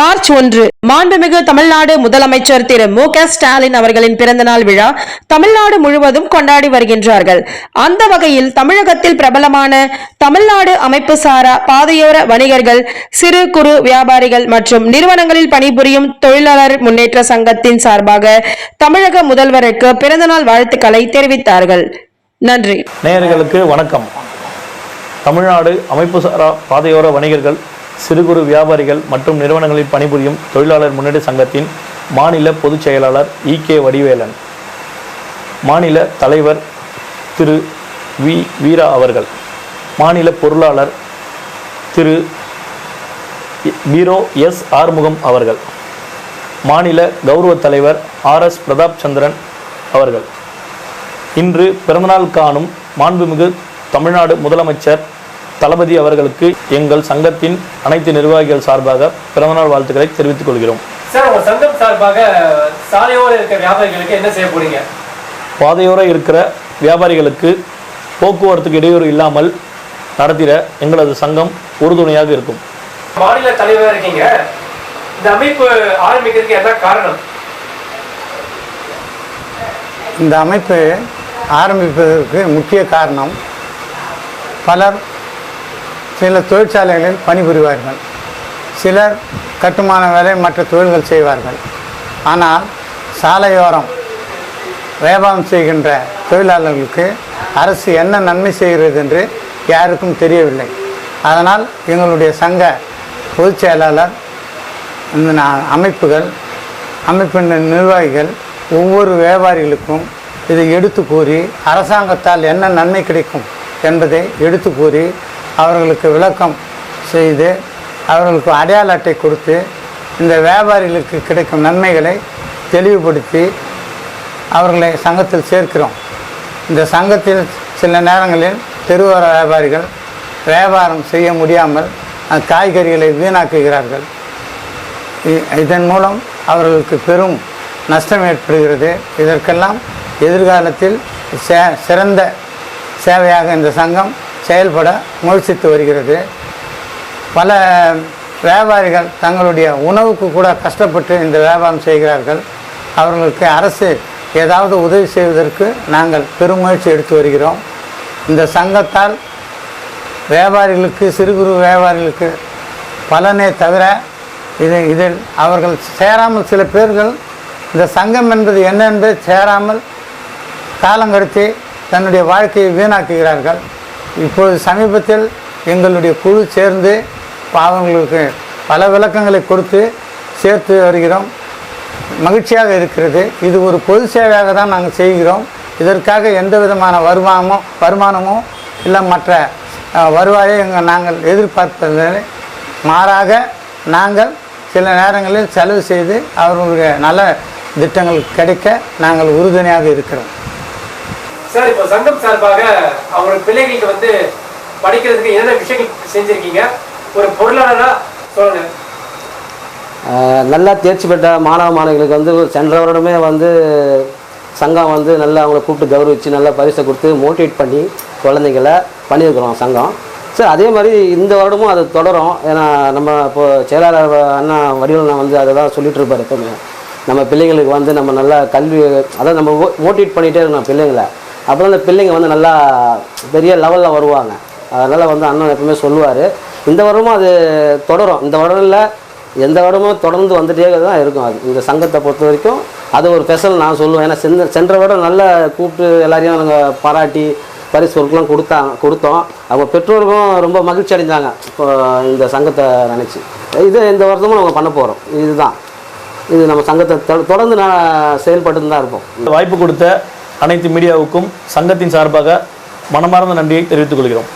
March ஒன்று. மாண்புமிகு தமிழ்நாடு முதலமைச்சர் திரு மு க ஸ்டாலின் அவர்களின் பிறந்தநாள் விழா தமிழ்நாடு முழுவதும் கொண்டாடி வருகின்றார்கள். அந்த வகையில் தமிழகத்தில் பிரபலமான தமிழ்நாடு அமைப்பு சாரா பாதையோர வணிகர்கள் சிறு குறு வியாபாரிகள் மற்றும் நிறுவனங்களில் பணிபுரியும் தொழிலாளர் முன்னேற்ற சங்கத்தின் சார்பாக தமிழக முதல்வருக்கு பிறந்தநாள் வாழ்த்துக்களை தெரிவித்தார்கள். நன்றி. நேயர்களுக்கு வணக்கம். தமிழ்நாடு அமைப்புசாரா பாதையோர வணிகர்கள் சிறு குறு வியாபாரிகள் மற்றும் நிறுவனங்களில் பணிபுரியும் தொழிலாளர் முன்னேற்ற சங்கத்தின் மாநில பொதுச் செயலாளர் இ. கே. வடிவேலன் மாநில தலைவர் திரு. வி. வீரா அவர்கள் மாநில பொருளாளர் திரு. பீரோ எஸ். ஆறுமுகம் அவர்கள் மாநில கௌரவ தலைவர் ஆர். எஸ். பிரதாப் சந்திரன் அவர்கள். இன்று பிறந்தநாள் காணும் மாண்புமிகு தமிழ்நாடு முதலமைச்சர் தளபதி அவர்களுக்கு எங்கள் சங்கத்தின் அனைத்து நிர்வாகிகள் சார்பாக பிறந்தநாள் வாழ்த்துக்களை தெரிவித்துக் கொள்கிறோம். சார் உங்க சங்கம் சார்பாக சாலையோர இருக்க வியாபாரிகளுக்கு என்ன செய்ய போறீங்க? பாதையோர இருக்கிற வியாபாரிகளுக்கு போக்குவரத்துக்கு இடையூறு இல்லாமல் நடத்திட எங்களது சங்கம் உறுதுணையாக இருக்கும். மாநில தலைவரா இருக்கீங்க. இந்த அமைப்பு ஆரம்பிக்கிறதுக்கு என்ன காரணம்? இந்த அமைப்பு ஆரம்பிப்பதற்கு முக்கிய காரணம் பலர் சில தொழிற்சாலைகளில் பணிபுரிவார்கள். சிலர் கட்டுமான வேலை மற்ற தொழில்கள் செய்வார்கள். ஆனால் சாலையோரம் வியாபாரம் செய்கின்ற தொழிலாளர்களுக்கு அரசு என்ன நன்மை செய்கிறது என்று யாருக்கும் தெரியவில்லை. அதனால் எங்களுடைய சங்க பொதுச் செயலாளர் இந்த அமைப்புகள் அமைப்பின் நிர்வாகிகள் ஒவ்வொரு வியாபாரிகளுக்கும் இதை எடுத்து கூறி அரசாங்கத்தால் என்ன நன்மை கிடைக்கும் என்பதை எடுத்து கூறி அவர்களுக்கு விளக்கம் செய்து அவர்களுக்கு அடையாள அட்டை கொடுத்து இந்த வியாபாரிகளுக்கு கிடைக்கும் நன்மைகளை தெளிவுபடுத்தி அவர்களை சங்கத்தில் சேர்க்கிறோம். இந்த சங்கத்தில் சில நேரங்களில் தெருவோர வியாபாரிகள் வியாபாரம் செய்ய முடியாமல் அந்த காய்கறிகளை வீணாக்குகிறார்கள். இதன் மூலம் அவர்களுக்கு பெரும் நஷ்டம் ஏற்படுகிறது. இதற்கெல்லாம் எதிர்காலத்தில் சே- சிறந்த சேவையாக இந்த சங்கம் செயல்பட முயற்சித்து வருகிறது. பல வியாபாரிகள் தங்களுடைய உணவுக்கு கூட கஷ்டப்பட்டு இந்த வியாபாரம் செய்கிறார்கள். அவர்களுக்கு அரசு ஏதாவது உதவி செய்வதற்கு நாங்கள் பெரும் முயற்சி எடுத்து வருகிறோம். இந்த சங்கத்தால் வியாபாரிகளுக்கு சிறு குறு வியாபாரிகளுக்கு பலனே தவிர இது இதில் அவர்கள் சேராமல் சில பேர்கள் இந்த சங்கம் என்பது என்ன என்பதை சேராமல் காலங்கடத்தி தன்னுடைய வாழ்க்கையை வீணாக்குகிறார்கள். இப்பொழுது சமீபத்தில் எங்களுடைய குழு சேர்ந்து அவங்களுக்கு பல விளக்கங்களை கொடுத்து சேர்த்து வருகிறோம். மகிழ்ச்சியாக இருக்கிறது. இது ஒரு பொது சேவையாக தான் நாங்கள் செய்கிறோம். இதற்காக எந்த விதமான வருமானமோ வருமானமோ இல்லை மற்ற வருவாயை எங்கள் நாங்கள் எதிர்பார்ப்பதில்லை. மாறாக நாங்கள் சில நேரங்களில் செலவு செய்து அவர்களுடைய நல்ல திட்டங்கள் கிடைக்க நாங்கள் உறுதுணையாக இருக்கிறோம். சார் இப்போ சங்கம் சார்பாக அவங்க பிள்ளைகளுக்கு வந்து படிக்கிறதுக்கு என்னென்ன விஷயங்கள் செஞ்சுருக்கீங்க? ஒரு பொருளாளராக சொல்லுங்க. நல்லா தேர்ச்சி பெற்ற மாணவ மாணவிகளுக்கு வந்து சென்ற வருடமே வந்து சங்கம் வந்து நல்லா அவங்கள கூப்பிட்டு கௌரவிச்சு நல்லா பரிசை கொடுத்து மோட்டிவேட் பண்ணி குழந்தைங்கள பண்ணியிருக்கிறோம் சங்கம். சார் அதே மாதிரி இந்த வருடமும் அது தொடரும். ஏன்னா நம்ம இப்போ செயலாளர் அண்ணா வடிவல் வந்து அதை தான் சொல்லிட்டு இருப்பார் எப்பவுமே. நம்ம பிள்ளைங்களுக்கு வந்து நம்ம நல்லா கல்வி அதான் நம்ம மோட்டிவேட் பண்ணிகிட்டே இருக்கணும் பிள்ளைங்களை. அப்போ அந்த பிள்ளைங்க வந்து நல்லா பெரிய லெவலில் வருவாங்க. அதனால் வந்து அண்ணன் எப்பவுமே சொல்லுவார். இந்த வருடமும் அது தொடரும். இந்த வருடம் இல்லை எந்த வருடமும் தொடர்ந்து வந்துட்டே தான் இருக்கும் அது. இந்த சங்கத்தை பொறுத்த வரைக்கும் அது ஒரு ஸ்பெஷல் நான் சொல்லுவேன். ஏன்னா சென்ற சென்ற வருடம் நல்லா கூப்பிட்டு எல்லாரையும் நாங்கள் பாராட்டி பரிசு பொருட்கள்லாம் கொடுத்தாங்க கொடுத்தோம். அவங்க பெற்றோருக்கும் ரொம்ப மகிழ்ச்சி அடைஞ்சாங்க. இப்போ இந்த சங்கத்தை நினச்சி. இது இந்த வருடமும் நம்ம பண்ண போகிறோம் இதுதான். இது நம்ம சங்கத்தை தொடர்ந்து நான் செயல்பட்டு தான் இருப்போம். வாய்ப்பு கொடுத்த அனைத்து மீடியாவுக்கும் சங்கத்தின் சார்பாக மனமார்ந்த நன்றியை தெரிவித்துக் கொள்கிறோம்.